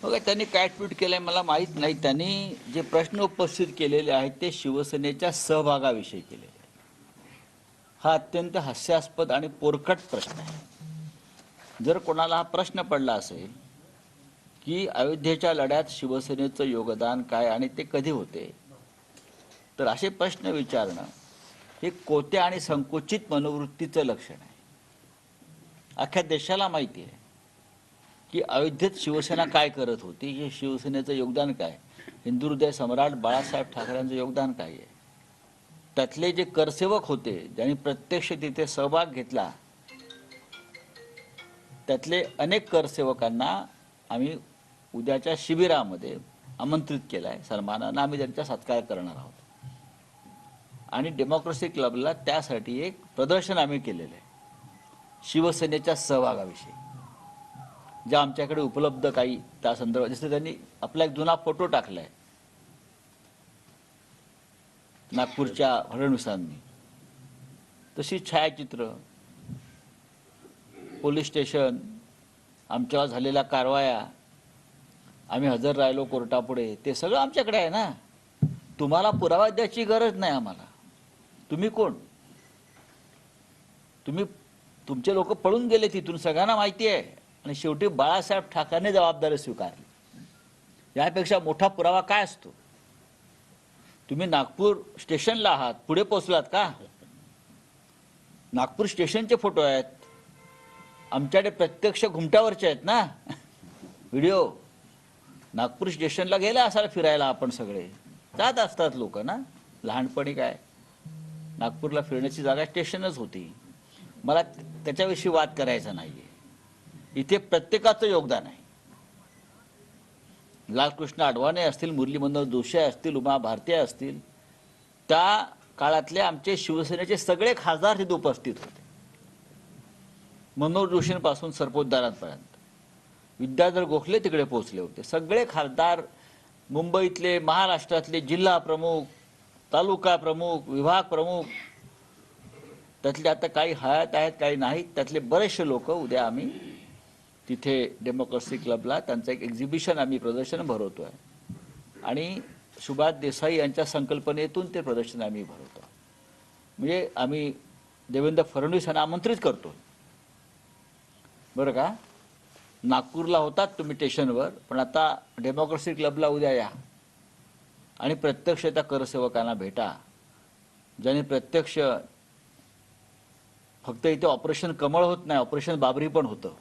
त्यांनी त्यांनी काय ट्विट केलंय मला माहीत नाही. त्यांनी जे प्रश्न उपस्थित केलेले आहेत ते शिवसेनेच्या सहभागाविषयी केलेले हा अत्यंत हास्यास्पद आणि पोरकट प्रश्न आहे. जर कोणाला हा प्रश्न पडला असेल की अयोध्येच्या लढ्यात शिवसेनेचं योगदान काय आणि ते कधी होते? तर असे प्रश्न विचारणं हे कोत्या आणि संकुचित मनोवृत्तीचं लक्षण आहे. अख्ख्या देशाला माहिती आहे की अयोध्येत शिवसेना काय करत होती? हे शिवसेनेचं योगदान काय? हिंदू हृदय सम्राट बाळासाहेब ठाकरेंचं योगदान काय आहे? त्यातले जे करसेवक होते ज्यांनी प्रत्यक्ष तिथे सहभाग घेतला त्यातले अनेक करसेवकांना आम्ही उद्याच्या शिबिरामध्ये आमंत्रित केलं आहे सन्मानानं आम्ही त्यांचा सत्कार करणार आहोत. आणि डेमोक्रेसी क्लबला त्यासाठी एक प्रदर्शन आम्ही केलेलं आहे. शिवसेनेच्या सहभागाविषयी. ज्या आमच्याकडे उपलब्ध काही त्या संदर्भात जसं त्यांनी आपला एक जुना फोटो टाकलाय. नागपूरच्या फडणवीसांनी तशी छायाचित्र पोलीस स्टेशन आमच्यावर झालेल्या कारवाया आम्ही हजर राहिलो कोर्टापुढे ते सगळं आमच्याकडे आहे ना. तुम्हाला पुरावा द्यायची गरज नाही आम्हाला. तुम्ही कोण? तुम्ही तुमचे लोक पळून गेले तिथून सगळ्यांना माहिती आहे. आणि शेवटी बाळासाहेब ठाकरेने जबाबदारी स्वीकारली. यापेक्षा मोठा पुरावा काय असतो? तुम्ही नागपूर स्टेशनला आहात पुढे पोचलात का? नागपूर स्टेशनचे फोटो आहेत. आमच्याकडे प्रत्यक्ष घुमट्यावरचे आहेत ना. व्हिडिओ. नागपूर स्टेशनला गेला असाल फिरायला आपण सगळे. जात असतात लोक ना. लहानपणी काय? नागपूरला फिरण्याची जागा स्टेशनच होती. मला त्याच्याविषयी वाद करायचा नाहीये. इथे प्रत्येकाचं योगदान आहे. लालकृष्ण आडवाणी असतील मुरली मनोहर जोशी असतील उमा भारती असतील त्या काळातले आमचे शिवसेनेचे सगळे खासदार तिथे उपस्थित होते. मनोहर जोशींपासून सरपोतदारांपर्यंत. विद्याधर गोखले तिकडे पोहोचले होते. सगळे खासदार मुंबईतले महाराष्ट्रातले जिल्हा प्रमुख तालुका प्रमुख विभाग प्रमुख त्यातले आता काही हयात आहेत काही नाहीत. त्यातले बरेचसे लोक उद्या आम्ही तिथे डेमोक्रेसी क्लबला त्यांचं एक एक्झिबिशन आम्ही प्रदर्शन भरवतो आहे आणि सुभाष देसाई यांच्या संकल्पनेतून ते प्रदर्शन आम्ही भरवतो. म्हणजे आम्ही देवेंद्र फडणवीस यांना आमंत्रित करतो बरं का? नागपूरला होतात तुम्ही स्टेशनवर पण आता डेमोक्रेसी क्लबला उद्या या. आणि प्रत्यक्ष त्या करसेवकांना भेटा. ज्याने प्रत्यक्ष फक्त इथे ऑपरेशन कमळ होत नाही ऑपरेशन बाबरी पण होतं.